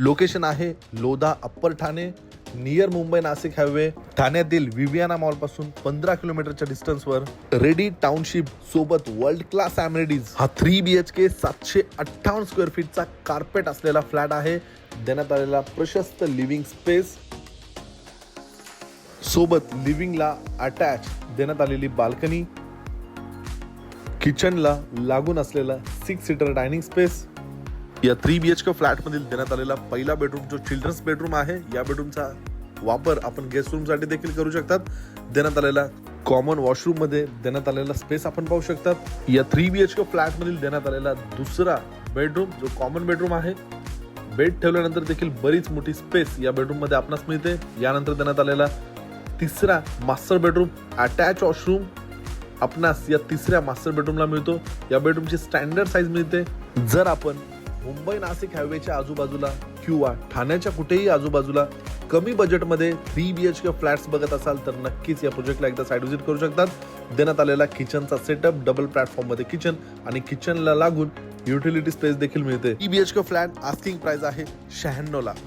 Location आहे Lodha upper Thane near Mumbai Nashik highway. ठाण्यातील Viviana मॉलपासून पंधरा किलोमीटरच्या डिस्टन्सवर रेडी टाउनशिप सोबत वर्ल्ड क्लास अमेनिटीज हा थ्री बी एच के सातशे अठ्ठावन्न स्क्वेअर फीटचा कार्पेट असलेला फ्लॅट आहे. देण्यात आलेला प्रशस्त लिव्हिंग स्पेस सोबत लिव्हिंगला अटॅच देण्यात आलेली बाल्कनी किचनला लागून असलेला सिक्स सीटर डायनिंग स्पेस या थ्री बी एच के फ्लॅटमधील देण्यात आलेला पहिला बेडरूम जो चिल्ड्रन्स बेडरूम आहे या बेडरूमचा वापर आपण गेस्ट रूमसाठी देखील करू शकतात. देण्यात आलेला कॉमन वॉशरूममध्ये देण्यात आलेला स्पेस आपण पाहू शकतात. या थ्री बी एच के फ्लॅटमधील देण्यात आलेला दुसरा बेडरूम जो कॉमन बेडरूम आहे बेड ठेवल्यानंतर देखील बरीच मोठी स्पेस या बेडरूममध्ये आपणास मिळते. यानंतर देण्यात आलेला तिसरा मास्टर बेडरूम अटॅच वॉशरूम आपणास या तिसऱ्या मास्टर बेडरूमला मिळतो. या बेडरूमची स्टँडर्ड साईज मिळते. जर आपण मुंबई नाशिक हायवेच्या आजूबाजूला किंवा ठाण्याच्या कुठेही आजूबाजूला कमी बजेटमध्ये three B H K flats बघत असाल तर नक्कीच या प्रोजेक्टला एकदा साईड व्हिजिट करू शकतात. देण्यात आलेला किचनचा सेटअप डबल प्लॅटफॉर्ममध्ये किचन आणि किचनला लागून युटिलिटी स्पेस देखील मिळते. E B H K flat asking price आहे शहाण्णव लाख.